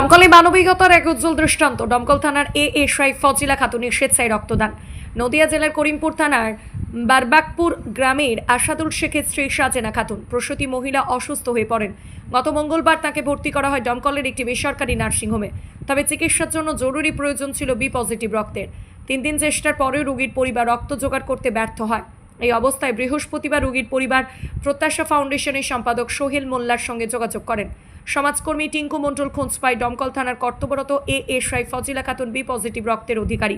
দমকলে মানবিকতার এক উজ্জ্বল দৃষ্টান্ত। দমকল থানার এ এসআই ফজিলা খাতুনের স্বেচ্ছায় রক্তদান। নদিয়া জেলার করিমপুর থানার বারবাকপুর গ্রামের আশাদুল শেখের স্ত্রী সাজেনা খাতুন। প্রসূতি মহিলা অসুস্থ হয়ে পড়েন। গত মঙ্গলবার তাকে ভর্তি করা হয় দমকলের একটি বেসরকারি নার্সিংহোমে। তবে চিকিৎসার জন্য জরুরি প্রয়োজন ছিল বি পজিটিভ রক্তের। তিন দিন চেষ্টার পরেও রোগীর পরিবার রক্ত জোগাড় করতে ব্যর্থ হয়। এই অবস্থায় বৃহস্পতিবার রোগীর পরিবার প্রত্যাশা ফাউন্ডেশনের সম্পাদক সোহেল মোল্লার সঙ্গে যোগাযোগ করেন। সমাজকর্মী টিঙ্কু মণ্ডল খোঁজ পায় দমকল থানার কর্তব্যরত A SI Fazila Khatun B positive রক্তের অধিকারী।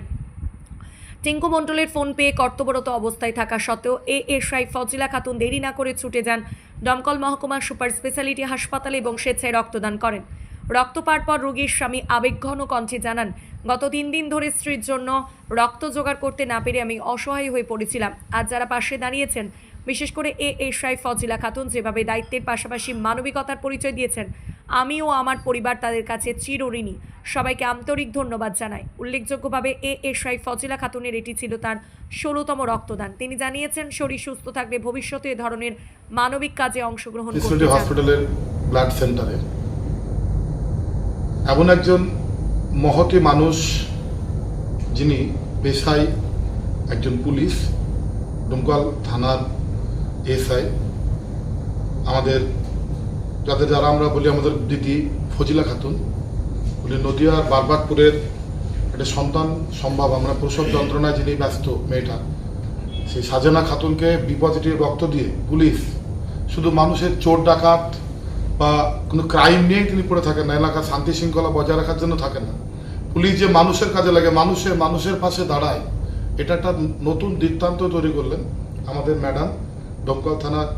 টিঙ্কু মণ্ডলের ফোন পেয়ে কর্তব্যরত অবস্থায় থাকা সত্ত্বেও এ এসআই ফজিলা খাতুন দেরি না করে ছুটে যান দমকল মহকুমা সুপার স্পেশালিটি হাসপাতালে এবং স্বেচ্ছায় রক্তদান করেন। রক্ত পাওয়ার পর রোগীর স্বামী আবেগঘন কণ্ঠে জানান, গত তিন দিন ধরে স্ত্রীর জন্য রক্ত জোগাড় করতে না পেরে আমি অসহায় হয়ে পড়েছিলাম। আজ যারা পাশে দাঁড়িয়েছেন বিশেষ করে এ এসআই ফজিলা খাতুন যেভাবে দায়িত্বের পাশাপাশি মানবিকতার পরিচয় দিয়েছেন আমি ও আমার পরিবার তাদের কাছে চিরঋণী। সবাইকে আন্তরিক ধন্যবাদ জানাই। উল্লেখযোগ্যভাবে এ এসআই ফজিলা খাতুনের এটি ছিল তার ষোলোতম রক্তদান। তিনি জানিয়েছেন শরীর সুস্থ থাকলে ভবিষ্যতে এ ধরনের মানবিক কাজে অংশগ্রহণ করতে হসপিটালের ব্লাড সেন্টারে এমন একজন মহতি মানুষ যিনি পেশায় একজন পুলিশ ডুমকল থানার এসআই। আমাদের, যাদের যারা আমরা বলি আমাদের দিদি ফজিলা খাতুন, উনি নদিয়ার বারবাকপুরের একটা সন্তান সম্ভব, আমরা প্রসব যন্ত্রণায় যিনি ব্যস্ত মেয়েটা, সেই সাজেনা খাতুনকে বিপজিটিভ রক্ত দিয়ে পুলিশ, শুধু মানুষের চোর ডাকাত বা কোনো ক্রাইম নিয়েই তিনি পড়ে থাকেন না, এলাকার শান্তি শৃঙ্খলা বজায় রাখার জন্য থাকেন না। পুলিশ যে মানুষের কাজে লাগে মানুষের মানুষের পাশে দাঁড়ায়, এটা একটা নতুন দৃত্তান্ত তৈরি করলেন আমাদের ম্যাডাম। দমকল থানার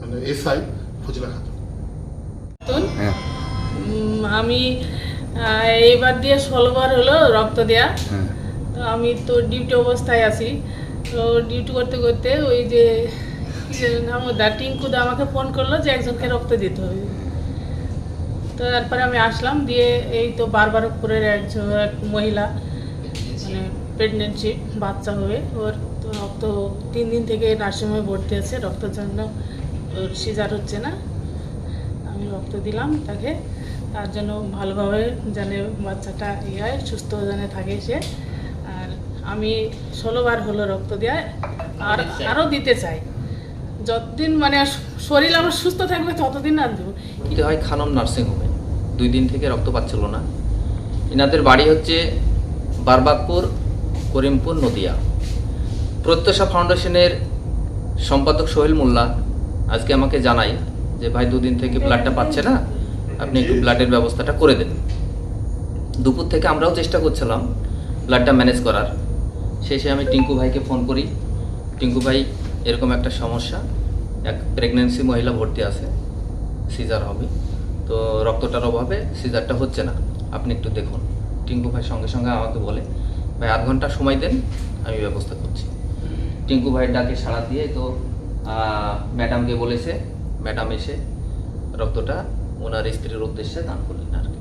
মানে এসআই ফজিলা খাতুন। হ্যাঁ। আমি এইবার দিয়ে ষোলোবার হলো রক্ত দেয়া। হ্যাঁ। তো আমি তো ডিউটি অবস্থায় আছি। তো ডিউটি করতে করতে ওই যে নাম দা টিঙ্কুদা আমাকে ফোন করল যে একজনকে রক্ত দিতে হবে। তো তারপরে আমি আসলাম দিয়ে এই তো বারবারপুরের একজন এক মহিলা মানে প্রেগনেন্সি বাচ্চা হবে ওর রক্ত তিন দিন থেকে নার্সিংহোমে ভর্তি আছে রক্তের জন্য সিজার হচ্ছে না। আমি রক্ত দিলাম তাকে তার জন্য ভালোভাবে যেন বাচ্চাটা ইয়ে হয় সুস্থ যেন থাকে সে। আর আমি ষোলোবার হলো রক্ত দেওয়া আর আরও দিতে চাই। যতদিন মানে শরীর আমার সুস্থ থাকবে ততদিন আর দেবো। হয় খানম নার্সিংহোমে। দুই দিন থেকে রক্ত পাচ্ছিল না। এনাদের বাড়ি হচ্ছে বারবাকপুর করিমপুর নদিয়া। প্রত্যাশা ফাউন্ডেশনের সম্পাদক সোহেল মোল্লা আজকে আমাকে জানাই যে ভাই দুদিন থেকে ব্লাডটা পাচ্ছে না। আপনি একটু ব্লাডের ব্যবস্থাটা করে দেন। দুপুর থেকে আমরাও চেষ্টা করছিলাম ব্লাডটা ম্যানেজ করার। শেষে আমি টিঙ্কু ভাইকে ফোন করি। টিঙ্কু ভাই এরকম একটা সমস্যা। এক প্রেগনেন্সি মহিলা ভর্তি আছে সিজার হবে। তো রক্তটার অভাবে সিজারটা হচ্ছে না। আপনি একটু দেখুন। টিঙ্কু ভাই সঙ্গে সঙ্গে আমাকে বলে ভাই আধ ঘণ্টা সময় দেন আমি ব্যবস্থা করছি। টিঙ্কু ভাইয়ের ডাকে সাড়া দিয়ে তো ম্যাডামকে বলেছে, ম্যাডাম এসে রক্তটা ওনার স্ত্রীর উদ্দেশ্যে দান করলেন আর কি।